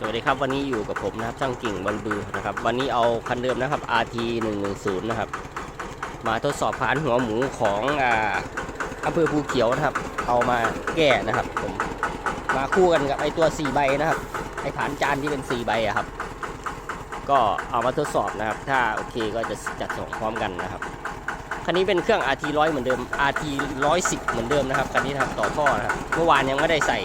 สวัสดีครับวันนี้อยู่กับผมนะครับช่างกิ่งบอลบือนะครับ วันนี้เอาคันเดิมนะครับ RT 110นะครับ มาทดสอบผ่านหัวหมูของอ่าอำเภอภูเขียวนะครับ เอามาแก้นะครับ ผมมาคู่กันกับไอตัว 4 ใบนะครับไอฐานจานที่เป็น 4 ใบอะครับ ก็เอามาทดสอบนะครับ ถ้าโอเคก็จะจัดส่งพร้อมกันนะครับคันนี้เป็นเครื่อง RT 100เหมือนเดิม RT 110เหมือนเดิมนะครับคันนี้นะครับต่อท่อนะครับเมื่อวานยังไม่ได้ใส่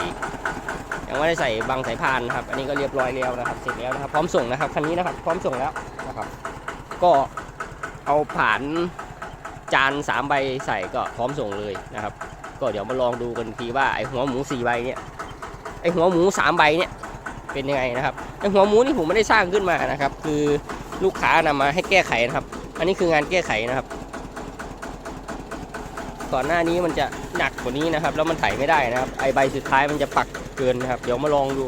ยังไม่ได้ใส่บางสายพานนะครับ อันนี้ก็เรียบร้อยแล้วนะครับ เสร็จแล้วนะครับ พร้อมส่งนะครับ คันนี้นะครับ พร้อมส่งแล้วนะครับ ก็เอาผ่านจานสามใบใส่ก็พร้อมส่งเลยนะครับ ก็เดี๋ยวมาลองดูกันทีว่าไอหัวหมูสี่ใบเนี่ย ไอหัวหมูสามใบเนี่ยเป็นยังไงนะครับไอหัวหมูนี่ผมไม่ได้สร้างขึ้นมานะครับ คือลูกค้านำมาให้แก้ไขนะครับ อันนี้คืองานแก้ไขนะครับ ก่อนหน้านี้มันจะหนักกว่านี้นะครับ แล้วมันไถไม่ได้นะครับ ไอใบสุดท้ายมันจะปัก เกินนะครับ เดี๋ยวมาลองดู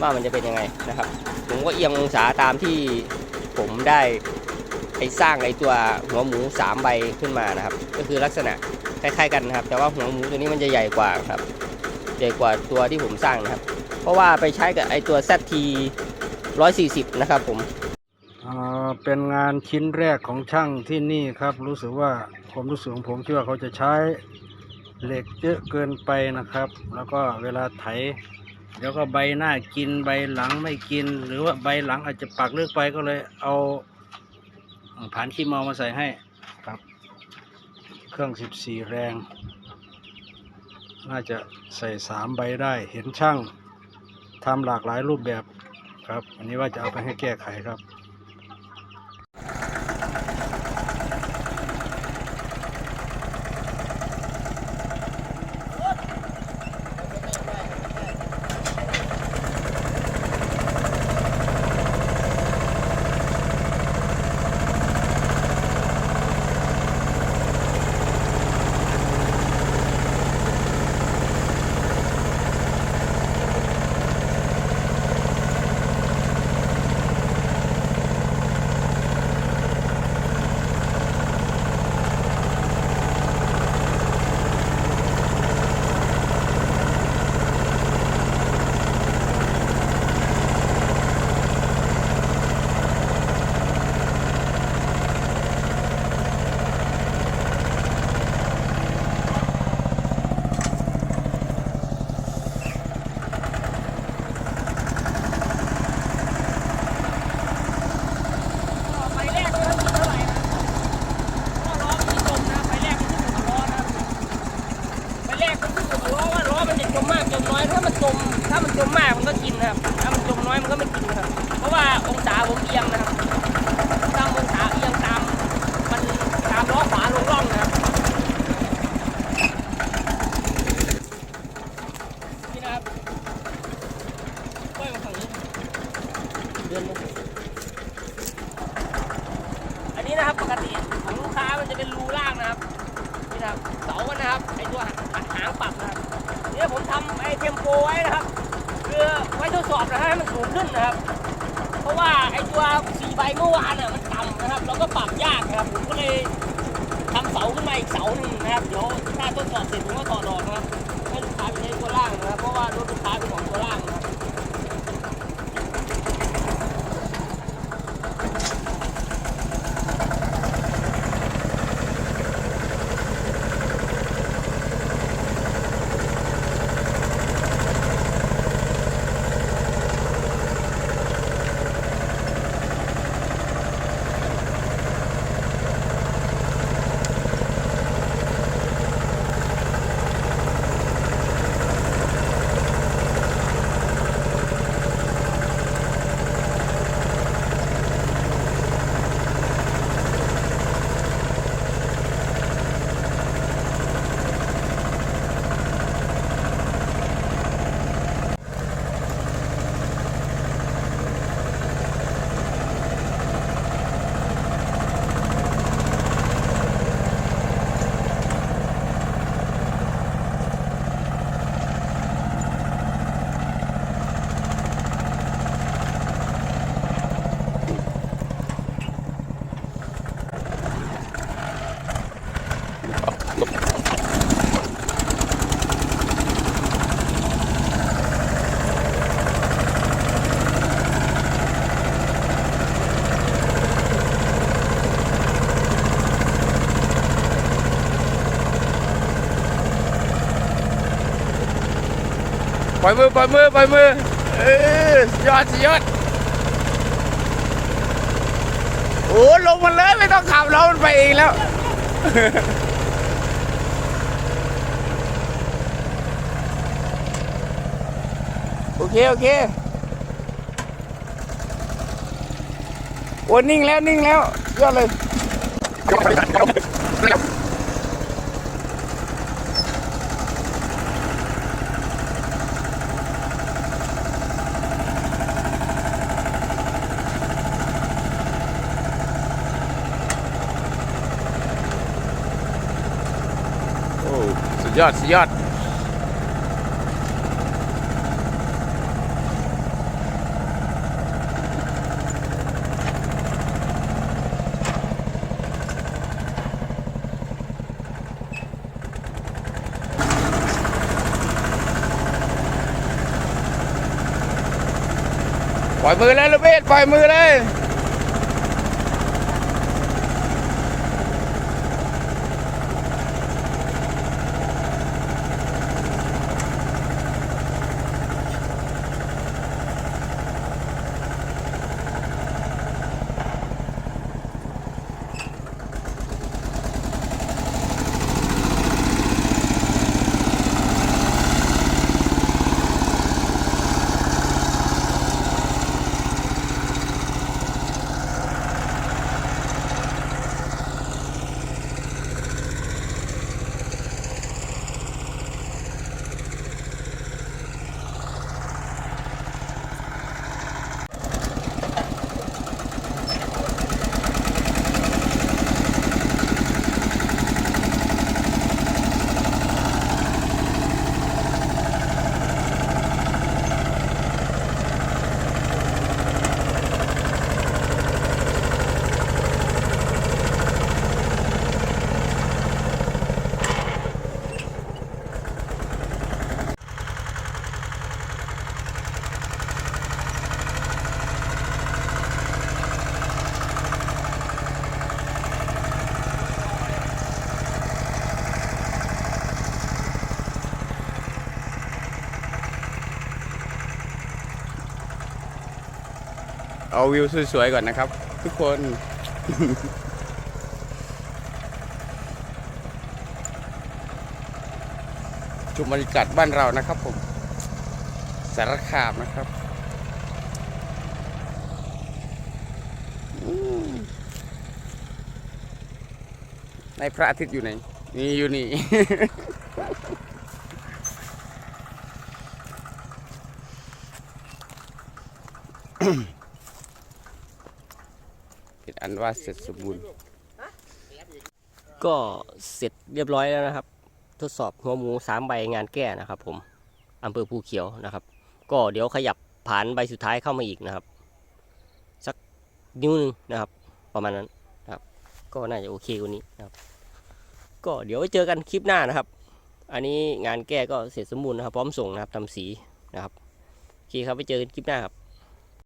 ว่ามันจะเป็นยังไงนะครับ ผมก็เอียงองศาตามที่ผมได้ไอสร้างไอตัวหัวหมูสามใบขึ้นมานะครับ ก็คือลักษณะคล้ายๆกันนะครับ แต่ว่าหัวหมูตัวนี้มันจะใหญ่กว่าครับ ใหญ่กว่าตัวที่ผมสร้างนะครับ เพราะว่าไปใช้กับไอตัว ZT 140 นะครับผมเป็นงานชิ้นแรกของช่างที่นี่ครับ รู้สึกว่าความรู้สึกของผมคิดว่าเขาจะใช้ เหล็กเยอะเกินไปนะครับ แล้วก็เวลาไถเดี๋ยวก็ใบหน้ากินใบหลังไม่กิน หรือว่าใบหลังอาจจะปักเลือกไปก็เลยเอาผ่านขี้เมามาใส่ให้ครับ เครื่อง 14 แรง น่าจะใส่สามใบได้เห็นช่างทำหลากหลายรูปแบบครับ อันนี้ว่าจะเอาไปให้แก้ไขครับ ไฟแรกเลยเท่าไหร่นะก็ล้อมันจมนะไฟแรกมันขึ้นอยู่กับล้อนะไฟแรกมันขึ้นอยู่กับล้อว่าล้อมันจะจมมากจมน้อยถ้ามันจมถ้ามันจมมากมันก็กินนะครับถ้ามันจมน้อยมันก็ไม่กินนะครับ เพราะว่าองศาผมเอียงนะครับตามองศาเอียงตามมันตามล้อขวาลงร่องนะครับนี่นะครับค่อยมาฝั่งนี้เดินมา อั นี้นะครับปกติของลูกค้ามันจะเป็นรูล่างนะครับนี่นะครับเสามันนะครับไอตัวหักหางปรับนะครับเนี่ยผมทำไอเทมโปไว้นะครับ คือไว้ทดสอบนะฮะให้มันสูงขึ้นนะครับ เพราะว่าไอตัวสี่ใบเมื่อวานน่ะมันต่ำนะครับเราก็ปรับยากนะครับผมก็เลยทำเสาขึ้นมาอีกเสาหนึ่งนะครับเดี๋ยวถ้าทดสอบเสร็จผมก็ต่อดอกนะครับให้ลูกค้าไปใช้ตัวล่างนะครับ เพราะว่ารถลูกค้าเป็นของตัวล่าง ปล่อยมือปล่อยมือปล่อยมือเออยอดสุดยอดโอ้ลงมาเลยไม่ต้องขับเรามันไปเองแล้ว โอเค โอเคโอ้นิ่งแล้วนิ่งแล้วยอดเลย ยอดสุดยอดปล่อยมือเลยลูกเบสปล่อยมือเลย เอาวิวสวยๆก่อนนะครับ ทุกคนจุบรรยากาศบ้านเรานะครับผม สารคามนะครับในพระอาทิตย์อยู่ไหน นี่อยู่นี่ อันว่าเสร็จสมบูรณ์ ก็เสร็จเรียบร้อยแล้วนะครับ ทดสอบหัวหมูสามใบงานแก้นะครับ ผมอำเภอภูเขียวนะครับ ก็เดี๋ยวขยับผ่านใบสุดท้ายเข้ามาอีกนะครับ สักนิ้วหนึงนะครับ ประมาณนั้นนะครับ ก็น่าจะโอเคกว่านี้นะครับ ก็เดี๋ยวไว้เจอกันคลิปหน้านะครับ อันนี้งานแก้ก็เสร็จสมบูรณ์นะครับ พร้อมส่งนะครับทำสีนะครับโอเคครับไปเจอกันคลิปหน้าครับ